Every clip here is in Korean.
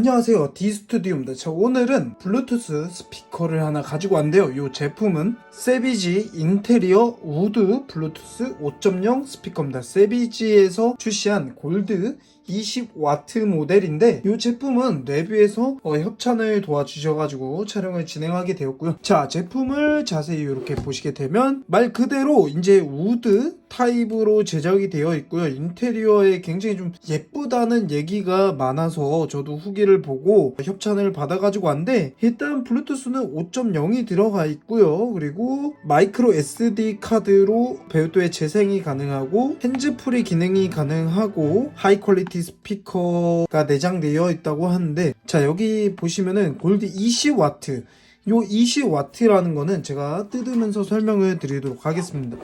안녕하세요. 디스투디오입니다. 자 오늘은 블루투스 스피커 를 하나 가지고 왔는데요. 이 제품은 세비지 인테리어 우드 블루투스 5.0 스피커입니다. 세비지에서 출시한 골드 20와트 모델인데 이 제품은 레뷰에서 어, 협찬을 도와주셔가지고 촬영을 진행하게 되었고요. 자 제품을 자세히 이렇게 보시게 되면 말 그대로 이제 우드 타입으로 제작이 되어 있고요. 인테리어에 굉장히 좀 예쁘다는 얘기가 많아서 저도 후기를 보고 협찬을 받아가지고 왔는데 일단 블루투스는 5.0이 들어가 있고요 그리고 마이크로 SD 카드로 별도의 재생이 가능하고 핸즈프리 기능이 가능하고 하이 퀄리티 스피커가 내장되어 있다고 하는데 자 여기 보시면은 골드 20와트 요 20와트라는 거는 제가 뜯으면서 설명을 드리도록 하겠습니다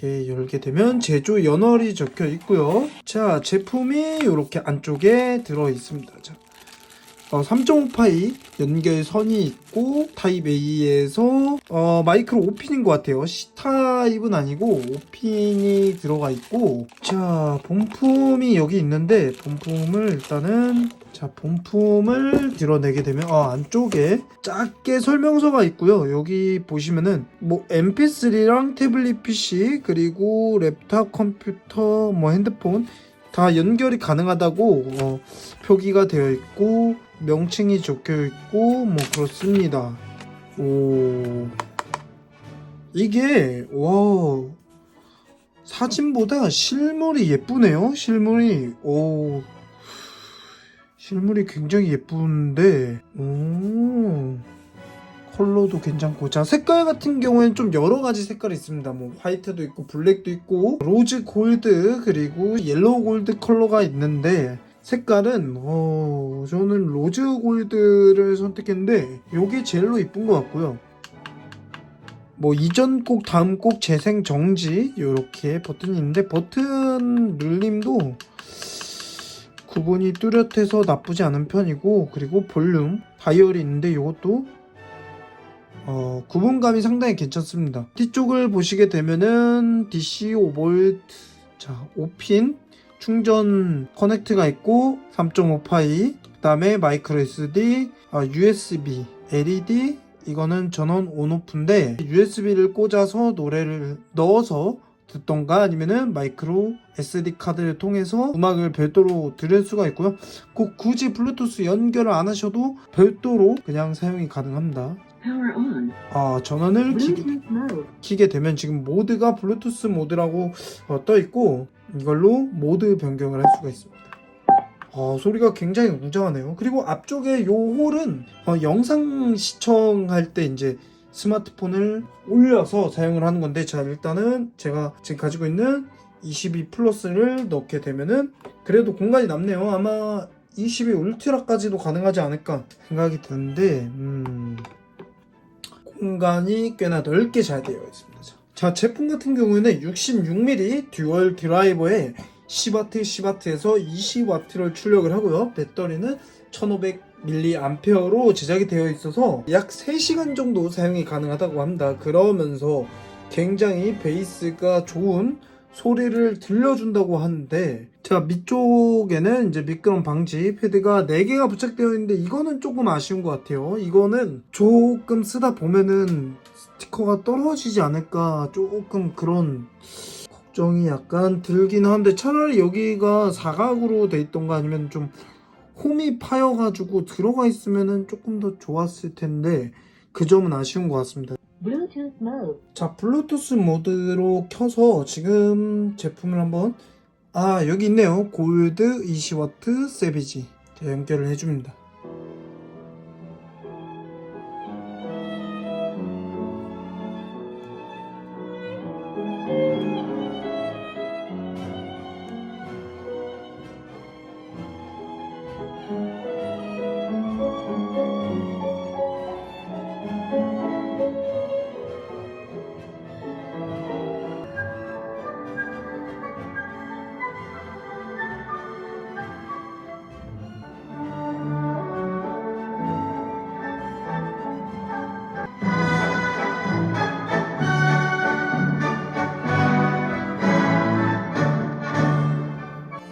이렇게 열게 되면 제조 연월이 적혀 있고요. 자, 제품이 이렇게 안쪽에 들어 있습니다. 자, 어, 3.5파이 연결선이 있고 타입 A에서 어, 마이크로 5핀인 것 같아요. C 타입은 아니고 5핀이 들어가 있고 자 본품이 여기 있는데 본품을 일단은 자 본품을 드러내게 되면 아, 안쪽에 작게 설명서가 있고요. 여기 보시면은 뭐 MP3랑 태블릿 PC 그리고 랩탑 컴퓨터 뭐 핸드폰 다 연결이 가능하다고 어, 표기가 되어 있고 명칭이 적혀 있고 뭐 그렇습니다. 오 이게 와 사진보다 실물이 예쁘네요. 실물이 오 실물이 굉장히 예쁜데 오 컬러도 괜찮고. 자 색깔 같은 경우에는 좀 여러 가지 색깔이 있습니다. 뭐 화이트도 있고 블랙도 있고 로즈 골드 그리고 옐로우 골드 컬러가 있는데 색깔은 어 저는 로즈 골드를 선택했는데 요게 제일로 이쁜 것 같고요. 뭐 이전 곡 다음 곡 재생 정지 이렇게 버튼이 있는데 버튼 눌림도 구분이 뚜렷해서 나쁘지 않은 편이고 그리고 볼륨 다이얼이 있는데 이것도 어, 구분감이 상당히 괜찮습니다. 뒤쪽을 보시게 되면은 DC 5V 자 5핀 충전 커넥트가 있고 3.5파이 그 다음에 마이크로 SD 아, USB LED 이거는 전원 온오프인데 USB를 꽂아서 노래를 넣어서 듣던가 아니면은 마이크로 SD 카드를 통해서 음악을 별도로 들을 수가 있고요. 꼭 굳이 블루투스 연결을 안 하셔도 별도로 그냥 사용이 가능합니다. 아 전원을 mode. 키게 되면 지금 모드가 블루투스 모드라고 어, 떠 있고 이걸로 모드 변경을 할 수가 있습니다. 아, 소리가 굉장히 웅장하네요. 그리고 앞쪽에 요 홀은 어, 영상 시청할 때 이제 스마트폰을 올려서 사용을 하는 건데 자 일단은 제가 지금 가지고 있는 22 플러스를 넣게 되면은 그래도 공간이 남네요. 아마 22 울트라까지도 가능하지 않을까 생각이 드는데 음, 공간이 꽤나 넓게 잘 되어 있습니다. 자, 자, 제품 같은 경우에는 66mm 듀얼 드라이버에 10W, 10W에서 20W를 출력을 하고요. 배터리는 1500mAh로 제작이 되어 있어서 약 3시간 정도 사용이 가능하다고 합니다. 그러면서 굉장히 베이스가 좋은 소리를 들려준다고 하는데 자 밑쪽에는 이제 미끄럼 방지 패드가 4개가 부착되어 있는데 이거는 조금 아쉬운 것 같아요. 이거는 조금 쓰다 보면은 스티커가 떨어지지 않을까 조금 그런 걱정이 약간 들긴 하는데 차라리 여기가 사각으로 돼 있던가 아니면 좀 홈이 파여가지고 들어가 있으면은 조금 더 좋았을 텐데 그 점은 아쉬운 것 같습니다 자 블루투스 모드로 켜서 지금 제품을 한번 아 여기 있네요. 골드 20W 세비지. 자, 연결을 해줍니다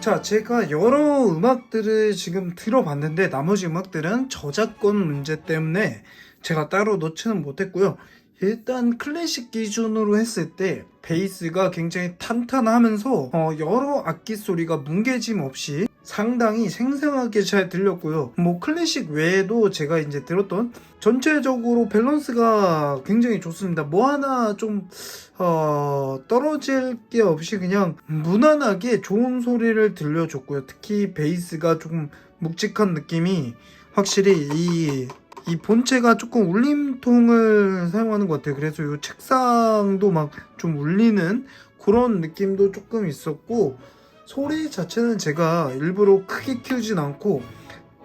자, 제가 여러 음악들을 지금 들어봤는데 나머지 음악들은 저작권 문제 때문에 제가 따로 넣지는 못했고요. 일단 클래식 기준으로 했을 때 베이스가 굉장히 탄탄하면서 어, 여러 악기 소리가 뭉개짐 없이 상당히 생생하게 잘 들렸고요. 뭐 클래식 외에도 제가 이제 들었던 전체적으로 밸런스가 굉장히 좋습니다. 뭐 하나 좀 어, 떨어질 게 없이 그냥 무난하게 좋은 소리를 들려줬고요. 특히 베이스가 조금 묵직한 느낌이 확실히 이, 이 본체가 조금 울림통을 사용하는 것 같아요. 그래서 이 책상도 막 좀 울리는 그런 느낌도 조금 있었고 소리 자체는 제가 일부러 크게 키우진 않고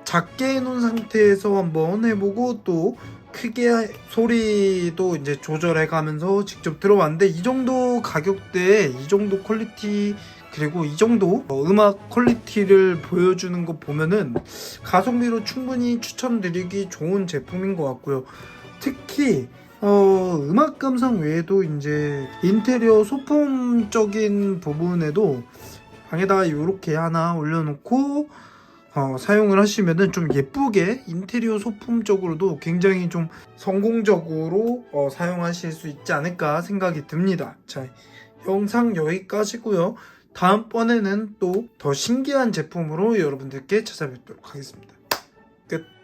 작게 해놓은 상태에서 한번 해보고 또 크게 소리도 이제 조절해 가면서 직접 들어봤는데 이 정도 가격대에 이 정도 퀄리티 그리고 이 정도 어, 음악 퀄리티를 보여주는 거 보면은 가성비로 충분히 추천드리기 좋은 제품인 것 같고요. 특히 어, 음악 감상 외에도 이제 인테리어 소품적인 부분에도 방에다가 이렇게 하나 올려놓고 어, 사용을 하시면은 좀 예쁘게 인테리어 소품적으로도 굉장히 좀 성공적으로 어, 사용하실 수 있지 않을까 생각이 듭니다. 자, 영상 여기까지고요. 다음번에는 또 더 신기한 제품으로 여러분들께 찾아뵙도록 하겠습니다. 끝.